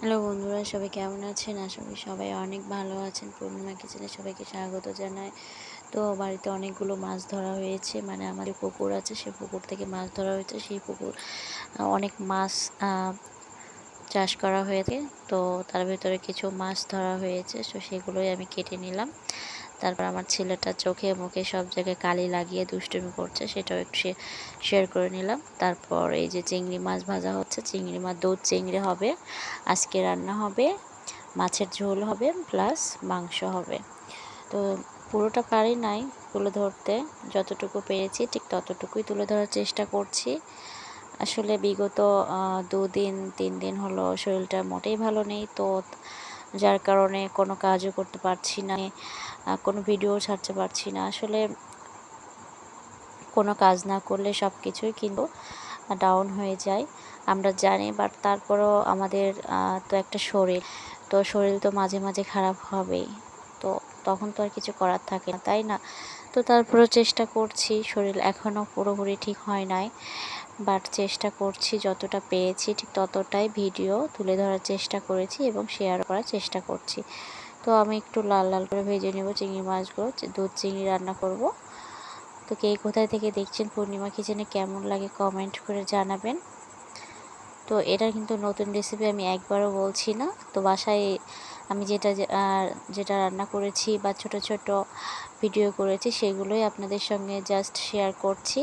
Hello বন্ধুরা, সবাই কেমন আছেন? আশা সবাই অনেক ভালো আছেন। পূর্ণিমা কিচেনে সবাইকে স্বাগত জানাই। তো বাড়িতে অনেকগুলো মাছ ধরা হয়েছে মানে আমাদের পুকুর আছে সেই পুকুর থেকে মাছ ধরা হয়েছে। সেই পুকুর অনেক মাছ চাষ করা হয়েছে। তো তার ভিতরে কিছু মাছ ধরা হয়েছে, তো সেগুলোই আমি কেটে নিলাম। তারপর আমার ছেলেটা চোখে মুখে সব জায়গায় কালি লাগিয়ে দুষ্টুমি করছে, সেটাও একটু শেয়ার করে নিলাম। তারপর এই যে চিংড়ি মাছ ভাজা হচ্ছে, চিংড়ি মাছ দুধ চিংড়ি হবে, আজকে রান্না হবে, মাছের ঝোল হবে প্লাস মাংস হবে। তো পুরোটা পারি নাই তুলে ধরতে, যতটুকু পেরেছি ঠিক ততটুকুই তুলে ধরার চেষ্টা করছি। আসলে বিগত দুদিন, তিন দিন হলো শরীরটা মোটেই ভালো নেই, তো যার কারণে কোনো কাজও করতে পারছি না কোনো ভিডিও ছাড়তে পারছি না। আসলে কোনো কাজ না করলে সব কিছুই কিন্তু ডাউন হয়ে যায়। আমরা জানি বাট তারপরও আমাদের তো একটা শরীর। তো শরীর তো মাঝে মাঝে খারাপ হবেই। তো তখন তো আর কিছু করার থাকে না, তাই না? তো তারপরও চেষ্টা করছি, শরীর এখনও পুরোপুরি ঠিক হয় নাই। বাট চেষ্টা করছি, যতটা পেরেছি ঠিক ততটাই ভিডিও তুলে ধরার চেষ্টা করেছি এবং শেয়ার করার চেষ্টা করছি। তো আমি একটু লাল লাল করে ভেজে নেব চিংড়ি মাছগুলো দুধ চিংড়ি রান্না করব। তো কে কোথায় থেকে দেখছেন পূর্ণিমা কিচেনে কেমন লাগে কমেন্ট করে জানাবেন। তো এটা কিন্তু নতুন রেসিপি আমি একবারও বলছি না। তো বাসায় আমি যেটা যেটা রান্না করেছি বা ছোট ছোট ভিডিও করেছি সেগুলোই আপনাদের সঙ্গে জাস্ট শেয়ার করছি।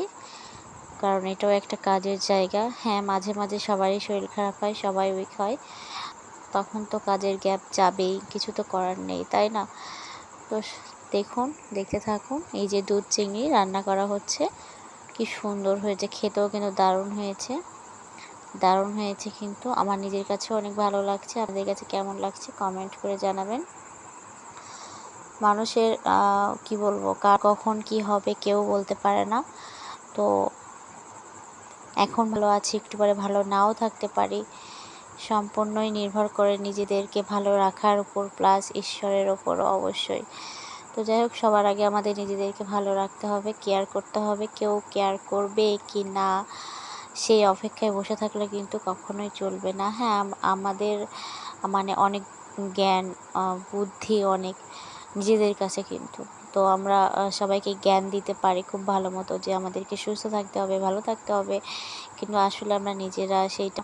কারণ এটাও একটা কাজের জায়গা। হ্যাঁ মাঝে মাঝে সবারই শরীর খারাপ হয়, সবাই উইক হয়। তখন তো কাজের গ্যাপ যাবেই, কিছু তো করার নেই, তাই না? তো দেখুন, দেখতে থাকুন, এই যে দুধ চিংড়ি রান্না করা হচ্ছে, কি সুন্দর হয়েছে, খেতেও কিন্তু দারুণ হয়েছে। দারুণ হয়েছে কিন্তু, আমার নিজের কাছে অনেক ভালো লাগছে, আপনাদের কাছে কেমন লাগছে কমেন্ট করে জানাবেন। মানুষের কি বলব, কার কখন কি হবে কেউ বলতে পারে না। তো এখন ভালো আছি, একটু পরে ভালো নাও থাকতে পারি। সম্পূর্ণই নির্ভর করে নিজেদেরকে ভালো রাখার উপর প্লাস ঈশ্বরের ওপরও অবশ্যই। তো যাই হোক, সবার আগে আমাদের নিজেদেরকে ভালো রাখতে হবে কেয়ার করতে হবে, কেউ কেয়ার করবে কি না, সেই অপেক্ষায় বসে থাকলে কিন্তু কখনোই চলবে না। হ্যাঁ আমাদের মানে অনেক জ্ঞান বুদ্ধি অনেক নিজেদের কাছে কিন্তু। তো আমরা সবাইকে জ্ঞান দিতে পারি খুব ভালো মতো যে আমাদেরকে সুস্থ থাকতে হবে, ভালো থাকতে হবে। কিন্তু আসলে আমরা নিজেরা সেইটা,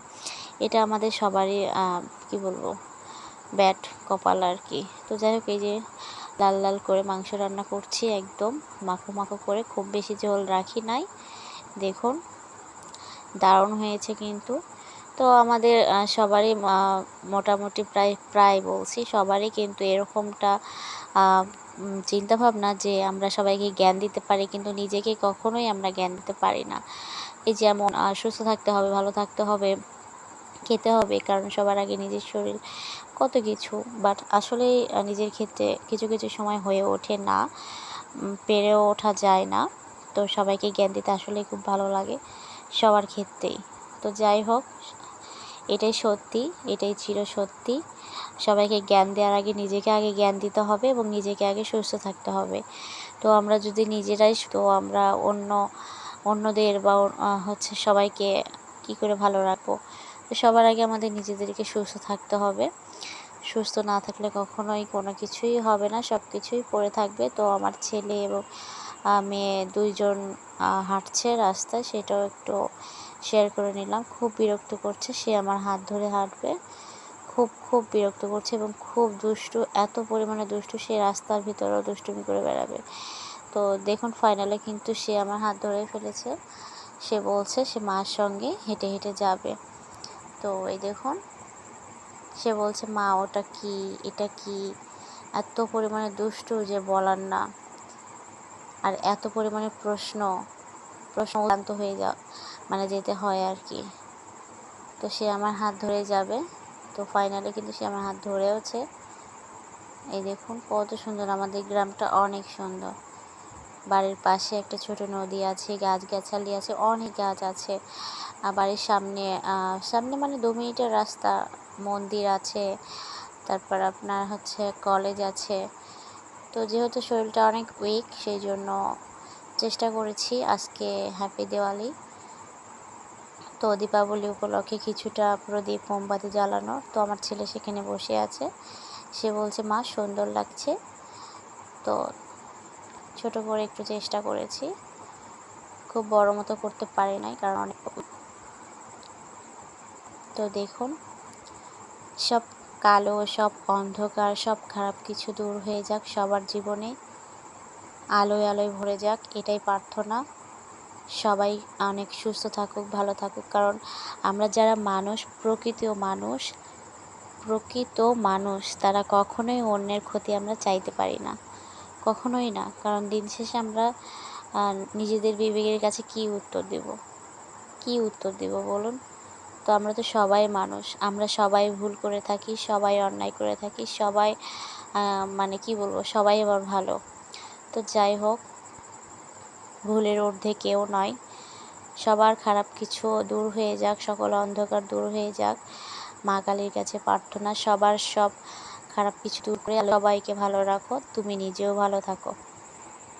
এটা আমাদের সবারই কি বলব, ব্যাট কপাল আর কি। তো যাই হোক, এই যে লাল লাল করে মাংস রান্না করছি একদম, মাখো মাখো করে, খুব বেশি ঝোল রাখি নাই। দেখুন, দারুণ হয়েছে কিন্তু। তো আমাদের সবারই মোটামুটি প্রায় প্রায় বলছি, সবারই কিন্তু এরকমটা চিন্তাভাবনা যে আমরা সবাইকে জ্ঞান দিতে পারি, কিন্তু নিজেকে কখনোই আমরা জ্ঞান দিতে পারি না। এই যেমন সুস্থ থাকতে হবে, ভালো থাকতে হবে, খেতে হবে, কারণ সবার আগে নিজের শরীর কত কিছু, বাট আসলে নিজের ক্ষেত্রে কিছু কিছু সময় হয়ে ওঠে না পেরেও ওঠা যায় না। তো সবাইকে জ্ঞান দিতে আসলে খুব ভালো লাগে, সবার ক্ষেত্রেই। তো যাই হোক এটাই সত্যি, এটাই চির সত্যি। সবাইকে জ্ঞান দেওয়ার আগে নিজেকে আগে জ্ঞান দিতে হবে এবং নিজেকে আগে সুস্থ থাকতে হবে। তো আমরা যদি নিজেরাই তো আমরা অন্য, অন্যদের বা হচ্ছে সবাইকে কি করে ভালো রাখব? তো সবার আগে আমাদের নিজেদেরকে সুস্থ থাকতে হবে। সুস্থ না থাকলে কখনোই কোনো কিছুই হবে না সব কিছুই পড়ে থাকবে। তো আমার ছেলে এবং মেয়ে দুইজন হাঁটছে রাস্তায়, সেটাও একটু শেয়ার করে নিলাম। খুব বিরক্ত করছে, সে আমার হাত ধরে হাঁটবে। খুব খুব বিরক্ত করছে এবং খুব দুষ্টু, এত পরিমাণে দুষ্টু, সে রাস্তার ভিতরেও দুষ্টুমি করে বেড়াবে। তো দেখুন ফাইনালে কিন্তু সে আমার হাত ধরে ফেলেছে। সে বলছে, সে মার সঙ্গে হেঁটে হেঁটে যাবে। তো এই দেখুন, সে বলছে, মা, ওটা কি? এটা কি? এত পরিমাণে দুষ্টু যে বলার না। আর এত পরিমাণে প্রশ্ন প্রশ্ন হয়ে যা মানে যেতে হয় আর কি তো সে আমার হাত ধরে যাবে। তো ফাইনালে কিন্তু সে আমার হাত ধরেওছে। এই দেখুন, কত সুন্দর আমাদের গ্রামটা, অনেক সুন্দর। বাড়ির পাশে একটা ছোট নদী আছে, গাছগাছালি আছে, অনেক গাছ আছে। আর বাড়ির সামনে সামনে মানে দু মিনিটের রাস্তা, মন্দির আছে, তারপর আপনার হচ্ছে কলেজ আছে। তো যেহেতু শরীরটা অনেক উইক সেই জন্য চেষ্টা করেছি আজকে হ্যাপি দিওয়ালি। তো দীপাবলি উপলক্ষে কিছুটা প্রদীপ, মোমবাতি জ্বালানো। তো আমার ছেলে সেখানে বসে আছে। সে বলছে, মা, সুন্দর লাগছে। তো ছোট করে একটু চেষ্টা করেছি। খুব বড় মতো করতে পারি নাই, কারণ অনেক তো দেখুন, সব কালো, সব অন্ধকার, সব খারাপ কিছু দূর হয়ে যাক, সবার জীবনে আলোয় আলোয় ভরে যাক, এটাই প্রার্থনা। সবাই অনেক সুস্থ থাকুক, ভালো থাকুক। কারণ আমরা যারা মানুষ, প্রকৃত মানুষ প্রকৃত মানুষ, তারা কখনোই অন্যের ক্ষতি আমরা চাইতে পারি না। কখনোই না। কারণ দিন শেষে আমরা নিজেদের বিবেকের কাছে কি উত্তর দেব? কি উত্তর দেব বলুন? তো আমরা তো সবাই মানুষ। আমরা সবাই ভুল করে থাকি, সবাই অন্যায় করে থাকি, সবাই মানে কি বলব? সবাই আবার ভালো। তো যাই হোক ভুলের ঊর্ধ্বে কেউ নয়। সবার খারাপ কিছু দূর হয়ে যাক, সকল অন্ধকার দূর হয়ে যাক। মা কালীর কাছে প্রার্থনা, সবার সব খারাপ কিছু দূর করে সবাইকে ভালো রাখো, তুমি নিজেও ভালো থাকো।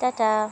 টাটা।